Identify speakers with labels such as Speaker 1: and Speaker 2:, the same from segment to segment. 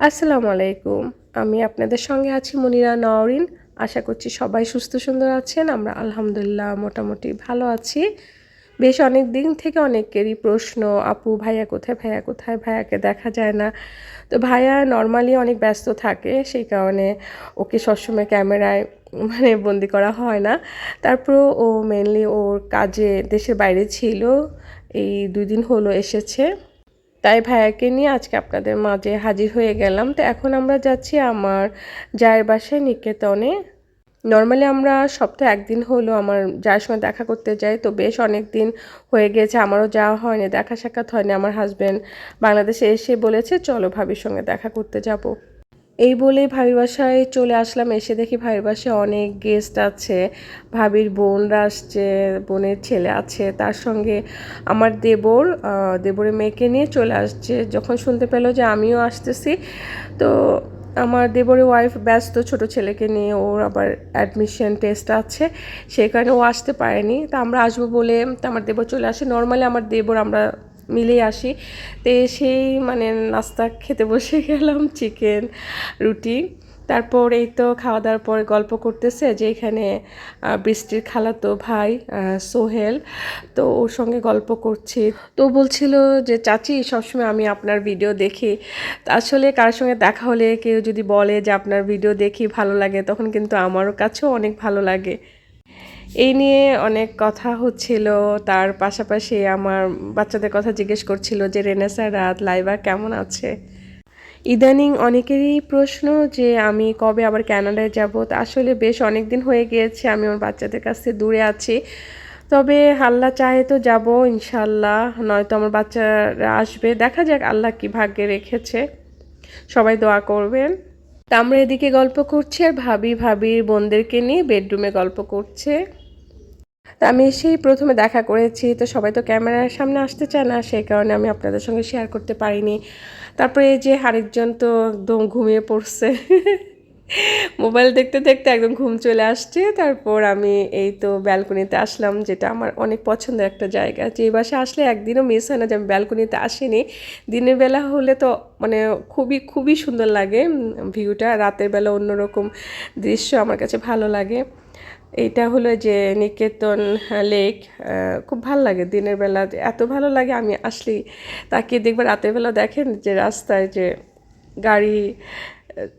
Speaker 1: আসসালামু আলাইকুম। আমি আপনাদের সঙ্গে আছি মনিরা নওরিন। আশা করছি সবাই সুস্থ সুন্দর আছেন। আমরা আলহামদুলিল্লাহ মোটামুটি ভালো আছি। বেশ অনেক দিন থেকে অনেকেরই প্রশ্ন, আপু, ভাইয়া কোথায়? ভাইয়া কোথায়? ভাইয়াকে দেখা যায় না। তো ভাইয়া নর্মালি অনেক ব্যস্ত থাকে, সেই কারণে ওকে সবসময় ক্যামেরায় মানে বন্দি করা হয় না। তারপর ও মেনলি ওর কাজে দেশের বাইরে ছিল। এই দুই দিন হলো এসেছে। তাই ভাইয়াকে নিয়ে আজকে আপনাদের মাঝে হাজির হয়ে গেলাম। তো এখন আমরা যাচ্ছি আমার জায়ের বাসায় নিকেতনে। নর্মালি আমরা সপ্তাহে একদিন হলো আমার যার সময় দেখা করতে যাই, তো বেশ অনেক দিন হয়ে গেছে, আমারও যাওয়া হয়নি, দেখা সাক্ষাৎ হয়নি। আমার হাজব্যান্ড বাংলাদেশে এসে বলেছে, চলো ভাবির সঙ্গে দেখা করতে যাব। এই বলেই ভাবির বাসায় চলে আসলাম। এসে দেখি ভাবির বাসায় অনেক গেস্ট আছে। ভাবির বোনরা আসছে, বোনের ছেলে আছে। তার সঙ্গে আমার দেবর দেবরের মেয়েকে নিয়ে চলে আসছে। যখন শুনতে পেল যে আমিও আসতেছি, তো আমার দেবরের ওয়াইফ ব্যস্ত ছোট ছেলেকে নিয়ে ওর আবার অ্যাডমিশন টেস্ট আছে। সেই কারণে ও আসতে পারেনি। তা আমরা আসব বলে তো আমার দেবর চলে আসে। নর্মালি আমার দেবর আমরা মিলেই আসি। তো সেই মানে নাস্তা খেতে বসে গেলাম চিকেন, রুটি। তারপর এই তো খাওয়া দাওয়ার পরে গল্প করতেছে যে এখানে বৃষ্টির খালাতো ভাই সোহেল। তো ওর সঙ্গে গল্প করছি। তো বলছিল যে, চাচি, সবসময় আমি আপনার ভিডিও দেখি। আসলে কারোর সঙ্গে দেখা হলে কেউ যদি বলে যে, আপনার ভিডিও দেখি, ভালো লাগে, তখন কিন্তু আমারও কাছেও অনেক ভালো লাগে। এই নিয়ে অনেক কথা হচ্ছিল। তার পাশাপাশি আমার বাচ্চাদের কথা জিজ্ঞেস করছিল যে রেনেসা রাত লাইবা কেমন আছে? ইদানিং অনেকেরই প্রশ্ন যে, আমি কবে আবার ক্যানাডায় যাব? আসলে বেশ অনেক দিন হয়ে গিয়েছে, আমি আমার বাচ্চাদের কাছ থেকে দূরে আছি। তবে আল্লাহ চাহে তো যাব ইনশাল্লাহ নয়তো আমার বাচ্চারা আসবে। দেখা যাক, আল্লাহ কি ভাগ্যে রেখেছে। সবাই দোয়া করবেন। তা আমরা এদিকে গল্প করছি আর ভাবি ভাবির বোনদেরকে নিয়ে বেডরুমে গল্প করছে। আমি সেই প্রথমে দেখা করেছি, তো সবাই তো ক্যামেরার সামনে আসতে চায় না, সেই কারণে আমি আপনাদের সঙ্গে শেয়ার করতে পারিনি। তারপরে এই যে আরেকজন তো একদম ঘুমিয়ে পড়ছে। মোবাইল দেখতে দেখতে একদম ঘুম চলে আসছে, তারপর আমি এই তো ব্যালকনিতে আসলাম, যেটা আমার অনেক পছন্দের একটা জায়গা। যে বাসে আসলে একদিনও মিস হয় না যে আমি ব্যালকনিতে আসিনি। দিনের বেলা হলে তো মানে খুবই খুবই সুন্দর লাগে ভিউটা রাতের বেলা অন্যরকম দৃশ্য আমার কাছে ভালো লাগে। এইটা হলো যে নিকেতন লেক খুব ভালো লাগে দিনের বেলা। এত ভালো লাগে আমি আসলেই তাকিয়ে দেখব রাতের বেলা দেখেন যে রাস্তায় যে গাড়ি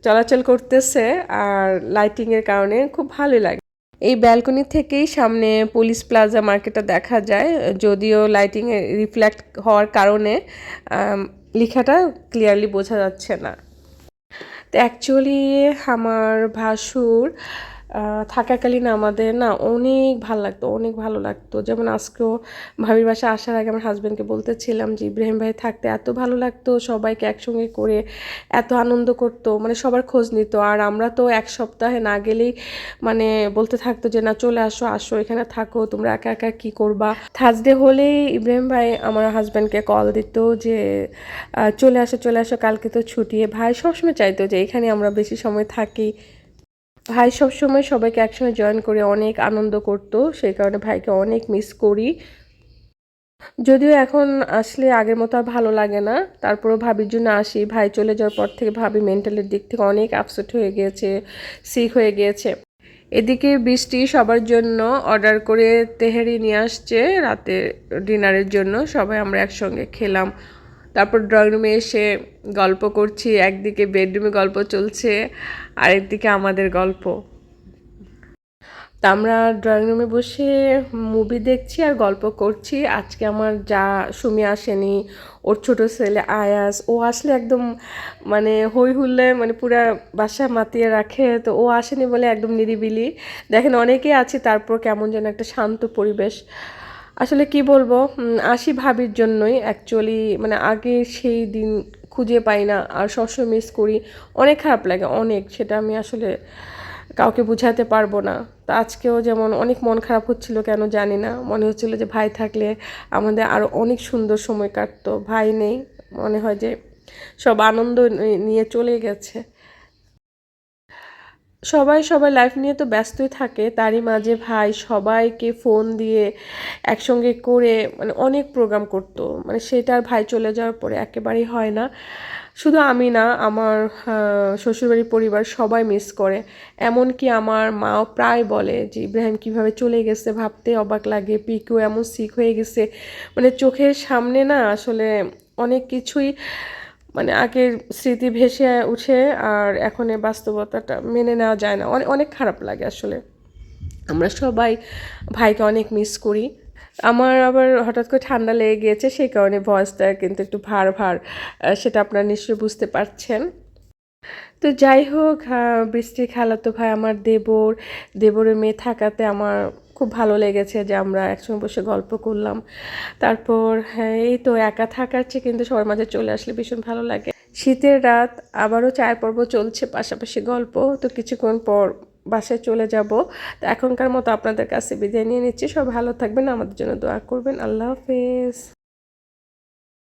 Speaker 1: চলাচল করতেছে আর লাইটিংয়ের কারণে খুব ভালোই লাগে। এই ব্যালকনি থেকেই সামনে পুলিশ প্লাজা মার্কেটটা দেখা যায়, যদিও লাইটিংয়ে রিফ্লেক্ট হওয়ার কারণে লেখাটা ক্লিয়ারলি বোঝা যাচ্ছে না। তো অ্যাকচুয়ালি আমার ভাসুর থাকাকালীন আমাদের না অনেক ভালো লাগতো, অনেক ভালো লাগতো। যেমন আজকেও ভাবির বাসা আসার আগে আমার হাজব্যান্ডকে বলতেছিলাম যে, ইব্রাহিম ভাই থাকতে এত ভালো লাগতো, সবাইকে একসঙ্গে করে এত আনন্দ করতো মানে সবার খোঁজ নিত। আর আমরা তো এক সপ্তাহে না গেলেই মানে বলতে থাকতো যে, না, চলে আসো আসো, এখানে থাকো, তোমরা একা একা কী করবা? থার্সডে হলেই ইব্রাহিম ভাই আমার হাজব্যান্ডকে কল দিত যে চলে আসো চলে আসো, কালকে তো ছুটিয়ে ভাই সবসময় চাইতো যে, এখানে আমরা বেশি সময় থাকি। ভাই সবসময় সবাইকে একসঙ্গে জয়েন করে অনেক আনন্দ করতো, সেই কারণে ভাইকে অনেক মিস করি। যদিও এখন আসলে আগের মতো আর ভালো লাগে না, তারপরও ভাবির জন্য আসি। ভাই চলে যাওয়ার পর থেকে ভাবি মেন্টালের দিক থেকে অনেক আপসেট হয়ে গিয়েছে সিক হয়ে গিয়েছে। এদিকে বৃষ্টি সবার জন্য অর্ডার করে তেহারি নিয়ে আসছে রাতে ডিনারের জন্য। সবাই আমরা একসঙ্গে খেলাম। তারপর ড্রয়িং রুমে এসে গল্প করছি, একদিকে বেডরুমে গল্প চলছে, আরেকদিকে আমাদের গল্প। তা আমরা ড্রয়িং রুমে বসে মুভি দেখছি আর গল্প করছি। আজকে আমার যা, সুমি আসেনি, ওর ছোট ছেলে আয়াস, ও আসলে একদম মানে হই হুল্লে মানে পুরা বাসা মাতিয়ে রাখে। তো ও আসেনি বলে একদম নিরিবিলি। দেখেন অনেকেই আছে, তারপর কেমন যেন একটা শান্ত পরিবেশ। আসলে কি বলব আসি ভাবির জন্যই অ্যাকচুয়ালি মানে আগে সেই দিন খুঁজে পাই না, আর সবসময় মিস করি। অনেক খারাপ লাগে, অনেক। সেটা আমি আসলে কাউকে বুঝাতে পারব না। তো আজকেও যেমন অনেক মন খারাপ হচ্ছিল, কেন জানি না। মনে হচ্ছিল যে ভাই থাকলে আমাদের আরও অনেক সুন্দর সময় কাটতো। ভাই নেই, মনে হয় যে সব আনন্দ নিয়ে চলে গেছে। সবাই সবাই লাইফ নিয়ে তো ব্যস্তই থাকে। তারই মাঝে ভাই সবাইকে ফোন দিয়ে একসঙ্গে করে মানে অনেক প্রোগ্রাম করতো। মানে সেটা আর ভাই চলে যাওয়ার পরে একেবারেই হয় না। শুধু আমি না, আমার শ্বশুরবাড়ির পরিবার সবাই মিস করে। এমনকি আমার মাও প্রায় বলে যে, ইব্রাহিম, কীভাবে চলে গেছে? ভাবতে অবাক লাগে। পিকু এমন সিক হয়ে গেছে। মানে চোখের সামনে না আসলে অনেক কিছুই মানে আগের স্মৃতি ভেসে উঠে আর এখন এই বাস্তবতাটা মেনে নেওয়া যায় না। অনেক অনেক খারাপ লাগে আসলে। আমরা সবাই ভাইকে অনেক মিস করি। আমার আবার হঠাৎ করে ঠান্ডা লেগে গিয়েছে সেই কারণে ভয়েসটা কিন্তু একটু ভার ভার সেটা আপনারা নিশ্চয়ই বুঝতে পারছেন। তো যাই হোক আহ, বৃষ্টির খালাতো ভাই আমার দেবর। দেবরের মেয়ে থাকাতে আমার খুব ভালো লেগেছে যে আমরা একসঙ্গে বসে গল্প করলাম। তারপর হ্যাঁ এই তো একা থাকার চেয়ে কিন্তু সবার মাঝে চলে আসলে ভীষণ ভালো লাগে। শীতের রাত, আবারও চায়ের পর্ব চলছে, পাশাপাশি গল্প। তো কিছুক্ষণ পর বাসায় চলে যাব। তো এখনকার মতো আপনাদের কাছে বিদায় নিয়ে নিচ্ছি। সব ভালো থাকবেন, আমাদের জন্য দোয়া করবেন। আল্লাহ হাফেজ।